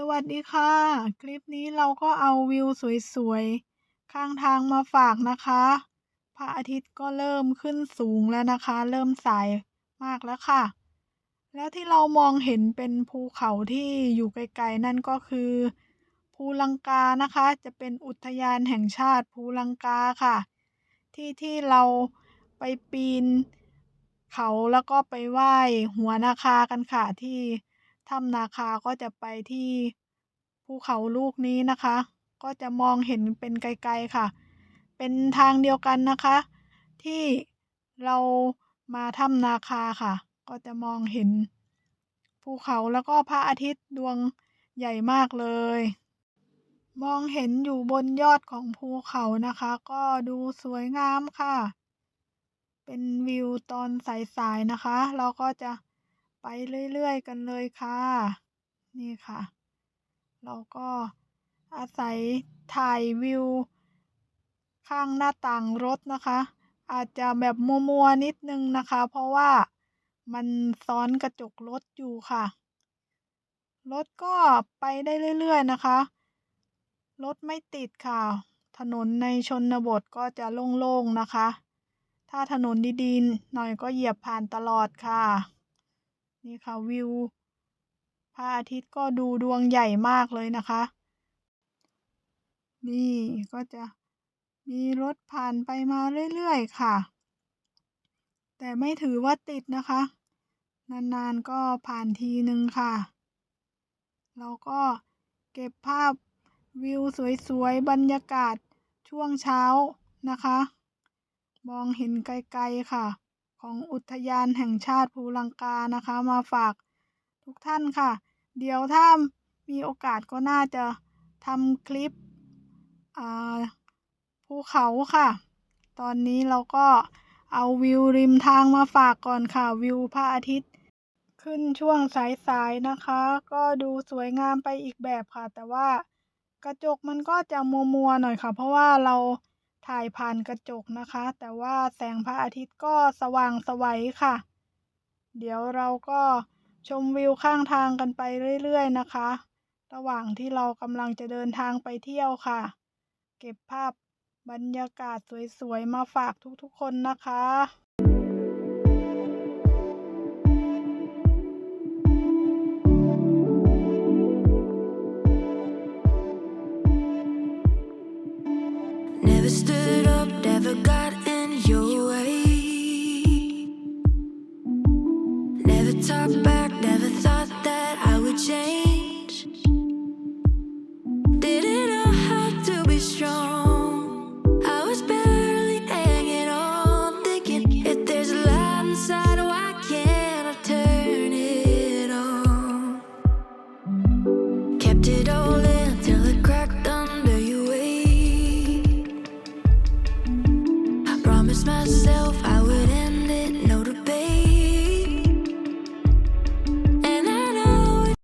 สวัสดีค่ะ คลิปนี้เราก็เอาวิวสวยๆ ข้างทางมาฝากนะคะ พระอาทิตย์ก็เริ่มขึ้นสูงแล้วนะคะ เริ่มสายมากแล้วค่ะ แล้วที่เรามองเห็นเป็นภูเขาที่อยู่ไกลๆนั่นก็คือภูลังกานะคะ จะเป็นอุทยานแห่งชาติภูลังกาค่ะ ที่ที่เราไปปีนเขาแล้วก็ไปไหว้หัวนาคากันค่ะที่ ถ้ำนาคาก็จะไปที่ภูเขาลูกนี้นะคะ ก็จะมองเห็นเป็นไกลๆค่ะ เป็นทางเดียวกันนะคะ ที่เรามาถ้ำนาคาค่ะ ก็จะมองเห็นภูเขาแล้วก็พระอาทิตย์ดวงใหญ่มากเลย มองเห็นอยู่บนยอดของภูเขานะคะ ก็ดูสวยงามค่ะ เป็นวิวตอนสายๆนะคะ เราก็จะ เรื่อยๆกันเลยค่ะ นี่ค่ะ เราก็อาศัยถ่ายวิว ข้างหน้าต่างรถนะคะ อาจจะแบบมัวๆนิดนึงนะคะ เพราะว่ามันซ้อนกระจกรถอยู่ค่ะ รถก็ไปได้เรื่อยๆนะคะ รถไม่ติดค่ะ ถนนในชนบทก็จะโล่งๆนะคะ ถ้าถนนดีๆหน่อยก็เหยียบผ่านตลอดค่ะ นี่ค่ะวิวพระอาทิตย์ก็ดูดวงใหญ่มากเลยนะคะ นี่ก็จะมีรถผ่านไปมาเรื่อยๆค่ะ แต่ไม่ถือว่าติดนะคะ นานๆก็ผ่านทีนึงค่ะ เราก็เก็บภาพวิวสวยๆ บรรยากาศช่วงเช้านะคะ มองเห็นไกลๆค่ะ ของอุทยานแห่งชาติภูลังกานะคะ มาฝากทุกท่านค่ะ เดี๋ยวถ้ามีโอกาสก็น่าจะทำคลิปภูเขาค่ะ ตอนนี้เราก็เอาวิวริมทางมาฝากก่อนค่ะ วิวพระอาทิตย์ ขึ้นช่วงสายๆนะคะ ก็ดูสวยงามไปอีกแบบค่ะ แต่ว่ากระจกมันก็จะมัวๆหน่อยค่ะ เพราะว่าเรา ถ่ายผ่านกระจกนะคะ แต่ว่าแสงพระอาทิตย์ก็สว่างสวัยค่ะ เดี๋ยวเราก็ชมวิวข้างทางกันไปเรื่อยๆนะคะ ระหว่างที่เรากำลังจะเดินทางไปเที่ยวค่ะ เก็บภาพบรรยากาศสวยๆ มาฝากทุกๆคนนะคะ stood up, never got in your way. Never talked back, never thought.